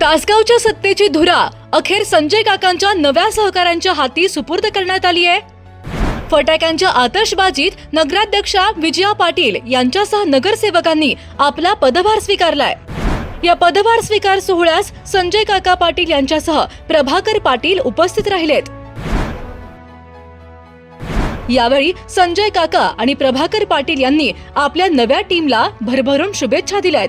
तासगावच्या सत्तेची धुरा. अखेर संजय काकांच्या नव्या सहकाऱ्यांच्या हाती सुपूर्द करण्यात आली आहे. फटाक्यांच्या आतषबाजीत नगराध्यक्षा विजया पाटील यांच्यासह नगरसेवकांनी आपला पदभार स्वीकारलाय. या पदभार स्वीकार सोहळ्यास संजय काका पाटील यांच्यासह प्रभाकर पाटील उपस्थित राहिलेत. यावेळी संजय काका आणि प्रभाकर पाटील यांनी आपल्या नव्या टीमला भरभरून शुभेच्छा दिल्यात.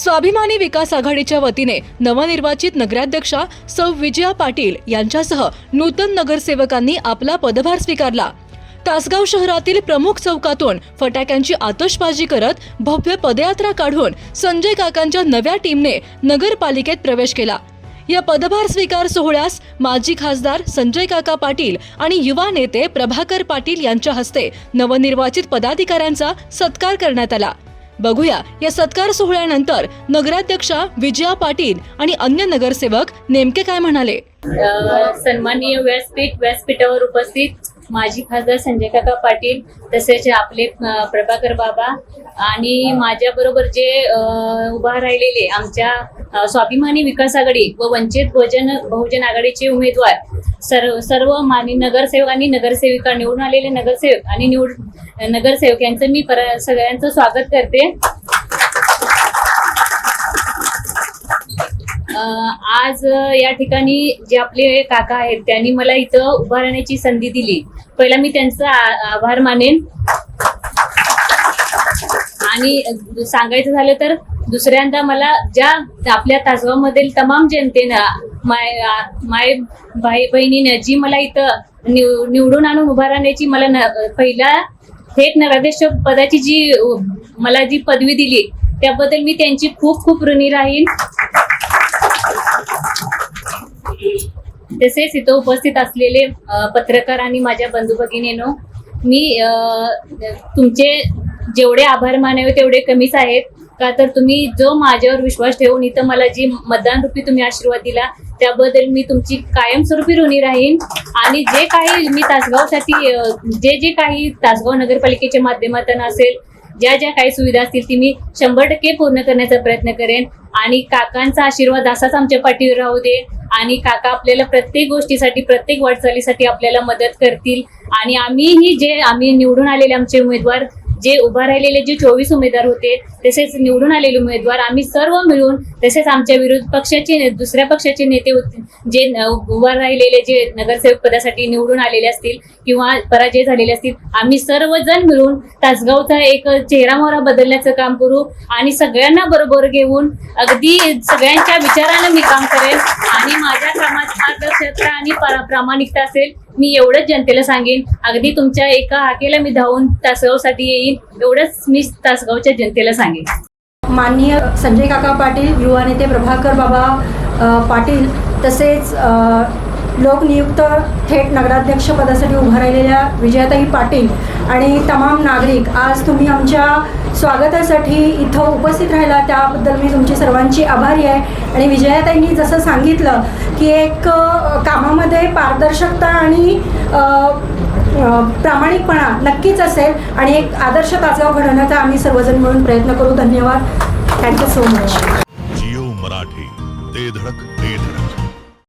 स्वाभिमानी विकास आघाडीच्या वतीने नवनिर्वाचित नगराध्यक्षा सौ विजया पाटील यांच्यासह नूतन नगरसेवकांनी आपला पदभार स्वीकारला. तासगाव शहरातील प्रमुख चौकातून फटाक्यांची आतषबाजी करत भव्य पदयात्रा काढून संजय काकांच्या नव्या टीमने नगरपालिकेत प्रवेश केला. या पदभार स्वीकार सोहळ्यास माजी खासदार संजय काका पाटील आणि युवा नेते प्रभाकर पाटील यांच्या हस्ते नवनिर्वाचित पदाधिकाऱ्यांचा सत्कार करण्यात आला. बघूया. या सत्कार सोहळ्यानंतर नगराध्यक्षा विजया पाटील आणि अन्य नगरसेवक नेमके काय म्हणाले? सन्माननीय व्यासपीठ व्यासपीठावर उपस्थित माजी खासदार संजय काका पाटील तसेच आपले प्रभाकर बाबा आणि माझ्या बरोबर जे उभा राहिलेले आमच्या स्वाभिमानी विकास आघाडी व वंचित बहुजन बहुजन आघाडीचे उमेदवार सर्व सर्व मान्य नगरसेवक आणि नगरसेविका निवडून आलेले नगरसेवक आणि निवड नगरसेवक यांचं मी पर सगळ्यांचं स्वागत करते. आज या ठिकाणी जे आपले काका आहेत त्यांनी मला इथं उभा राहण्याची संधी दिली. पहिला मी त्यांचा आ- आभार मानेन. आणि सांगायचं झालं तर दुसऱ्यांदा मला ज्या आपल्या तासगावमधील तमाम जनतेनं माय माय भाई बहिणीनं जी मला इथं निव- निवडून आणून उभा राहण्याची मला न पहिला थेट नराध्यक्ष पदाची जी मला जी पदवी दिली त्याबद्दल मी त्यांची खूप खूप ऋणी राहीन. तसेच इथं उपस्थित असलेले पत्रकार आणि माझ्या बंधू भगिनीनो मी तुमचे जेवढे आभार मानावे तेवढे कमीच आहेत. का तर तुम्ही जो माझ्यावर विश्वास ठेवून इथं मला जी मतदान रूपी तुम्ही आशीर्वाद दिला त्याबद्दल मी तुमची कायमस्वरूपी ऋणी राहीन. आणि जे काही मी तासगावसाठी जे जे काही तासगाव नगरपालिकेच्या माध्यमातून असेल ज्या ज्या काही सुविधा असतील ती मी शंभर टक्के पूर्ण करण्याचा प्रयत्न करेन. आणि काकांचा आशीर्वाद असाच आमच्या पाठीवर राहू दे. आणि काका आपल्याला प्रत्येक गोष्टीसाठी प्रत्येक वाटचालीसाठी आपल्याला मदत करतील. आणि आम्हीही जे आम्ही निवडून आलेले आमचे उमेदवार जे उभा राहिलेले जे चोवीस उमेदवार होते तसेच निवडून आलेले उमेदवार आम्ही सर्व मिळून तसेच आमच्या विरोध पक्षाचे दुसऱ्या पक्षाचे नेते होते जे उभा राहिलेले जे नगरसेवक पदासाठी निवडून आलेले असतील किंवा पराजय झालेले असतील आम्ही सर्वजण मिळून तासगावचा एक चेहरा मोहरा बदलण्याचं काम करू आणि सगळ्यांना बरोबर घेऊन अगदी सगळ्यांच्या विचारानं मी काम करेन. आणि माझ्या कामात पारदर्शकता आणि प्रामाणिकता असेल मी एवढंच जनतेला सांगेन अगदी तुमच्या एका हाकेला मी धावून तासगावसाठी येईन एवढंच मी तासगावच्या जनतेला सांगेन. माननीय संजय काका पाटील युवा नेते प्रभाकर बाबा पाटील तसेच लोकनियुक्त थेट नगराध्यक्ष पदासाठी उभा राहिलेल्या विजयाताई पाटील आणि तमाम नागरिक आज तुम्ही आमच्या स्वागतासाठी इथं उपस्थित राहिला. त्याबद्दल मी तुमची सर्वांची आभारी आहे. आणि विजयाताईंनी जसं सांगितलं की एक कामामध्ये पारदर्शकता आणि प्रामाणिकपणा नक्कीच असेल आणि एक आदर्श तासगाव घडवण्याचा आम्ही सर्वजण मिळून प्रयत्न करू. धन्यवाद. Thank you so much Jio Marathi ते धडक.